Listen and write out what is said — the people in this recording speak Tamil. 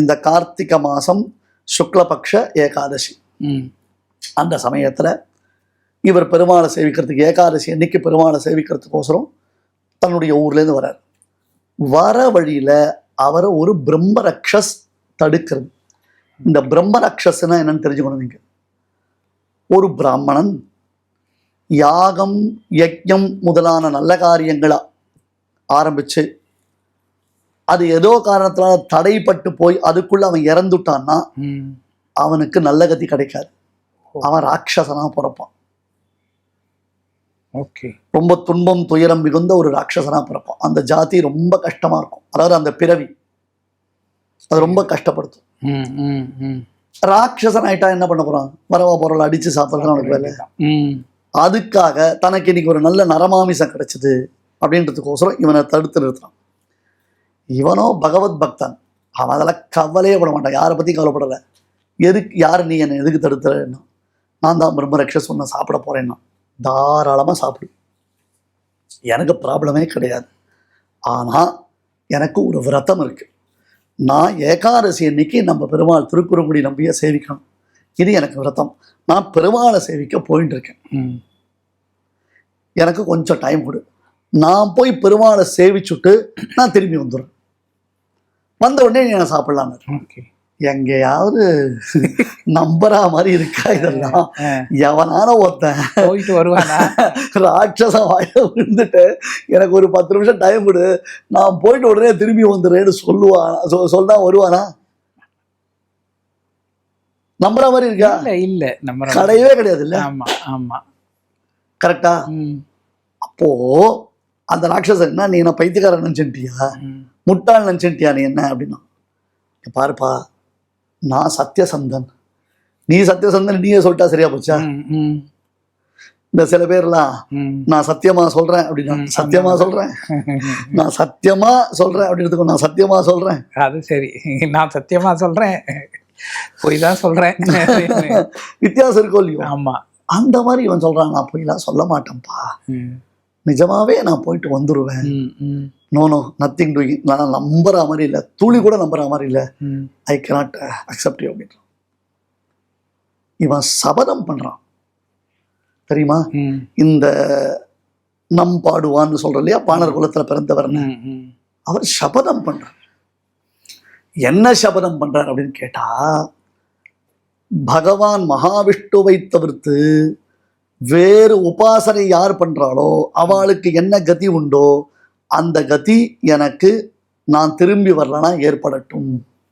இந்த கார்த்திகை மாதம் சுக்லபக்ஷ ஏகாதசி. அந்த சமயத்தில் இவர் பெருமாளை சேவிக்கிறதுக்கு ஏகாதசி அன்னைக்கு பெருமாளை சேவிக்கிறதுக்கோசரம் தன்னுடைய ஊர்லேருந்து வரார். வர வழியில் அவரை ஒரு பிரம்மரக்ஷஸ் தடுக்கிறது. இந்த பிரம்மரக்ஷஸ்னா என்னன்னு தெரிஞ்சுக்கணும் நீங்கள் ஒரு பிராமணன் யாகம் யஜ்ஞம் முதலான நல்ல காரியங்களை ஆரம்பிச்சு அது ஏதோ காரணத்தினால தடைப்பட்டு போய் அதுக்குள்ள அவன் இறந்துட்டான்னா அவனுக்கு நல்ல கதி கிடைக்காது. அவன் ராட்சசனா பிறப்பான். ஓகே. ரொம்ப துன்பம் துயரம் மிகுந்த ஒரு ராட்சசனா பிறப்பான். அந்த ஜாதி ரொம்ப கஷ்டமா இருக்கும். அதாவது அந்த பிறவி. அது ரொம்ப கஷ்டப்படுத்தும். ராட்சசன் ஆயிட்டா என்ன பண்ண போறான்? வரவா பொருள் அடிச்சு சாப்பிட்றது அவனுக்கு வேலை அதுக்காக தனக்கு இன்னைக்கு ஒரு நல்ல நரமாமிசம் கிடைச்சது அப்படின்றதுக்கோசரம் இவனை தடுத்து நிறுத்துறான். இவனோ பகவத் பக்தன் அவன் அதெல்லாம் கவலையே பட மாட்டான். யாரை பத்தி கவலைப்படலை எதுக்கு யார் நீ என்னை எதுக்கு தடுத்துறேன்னா? நான் தான் பிரம்மரக்ஷஸ் ஒன்று சாப்பிட போறேன்னா. தாராளமாக சாப்பிடு. எனக்கு ப்ராப்ளமே கிடையாது. ஆனால் எனக்கு ஒரு விரதம் இருக்கு. நான் ஏகாதசி அன்னைக்கு நம்ம பெருமாள் திருக்குறங்குடி நம்பியை சேவிக்கணும். இது எனக்கு விரதம். நான் பெருமாளை சேவிக்க போயிட்டு இருக்கேன். ம். எனக்கு கொஞ்சம் டைம் கொடு. நான் போய் பெருமாளை சேவிச்சுட்டு நான் திரும்பி வந்துடுறேன். வந்த உடனே நீ நான் சாப்பிடலான்னு ஓகே. எங்கேயாவது நம்புறா மாதிரி இருக்கா இதெல்லாம். எவனான ஒருத்தன். போயிட்டு வருவானா? ராட்சச வாயில விழுந்துட்டு எனக்கு ஒரு பத்து நிமிஷம் டைம் கொடு நான் போயிட்டு உடனே திரும்பி வந்துடுறேன்னு சொல்லுவான் சொன்னா வருவானா? நம்புற மாதிரி இருக்கா? இல்ல இல்ல. நம்ம கிடையவே கிடையாது இல்ல? ஆமா ஆமா. கரெக்டா அப்போ அந்த ராட்சசன் என்ன நீ என்ன பைத்தியக்காரன் நினைச்சுட்டியா முட்டாள் நினைச்சுட்டியா நீ என்ன அப்படின்னா பாருப்பா நான் சத்தியசந்தன் நீ சத்தியசந்தன் நீயே சொல்லிட்டா சரியா போச்சா? இந்த சில பேர்லாம் நான் சத்தியமா சொல்றேன் அப்படின்னா சத்தியமா சொல்றேன். நான் சத்தியமா சொல்றேன் அப்படின்றதுக்கு நான் சத்தியமா சொல்றேன். அது சரி. நான் சத்தியமா சொல்றேன். போய் தான் சொல்றேன். வித்தியாசம் இருக்கோ இல்லையோ? ஆமா. அந்த மாதிரி இவன் சொல்றான் நான் போய்லாம் சொல்ல மாட்டேன்ப்பா. நிஜமாவே நான் போயிட்டு வந்துருவேன். நோ நோ நத்திங் டூயிங் நான் நம்புற மாதிரி இல்லை. துளி கூட நம்புற மாதிரி இல்லை. ஐ cannot அக்செப்ட் யூ அப்படின்றான். இவன் சபதம் பண்றான். தெரியுமா? இந்த நம் பாடுவான்னு சொல்ற இல்லையா? பாணர் குலத்துல பிறந்தவர்னு. அவர் சபதம் பண்றார். என்ன சபதம் பண்றார் அப்படின்னு கேட்டா பகவான் மகாவிஷ்ணுவை தவிர்த்து வேறு உபாசனை யார் பண்ணுறாளோ அவளுக்கு என்ன கதி உண்டோ அந்த கதி எனக்கு நான் திரும்பி வரலனா ஏற்படட்டும்.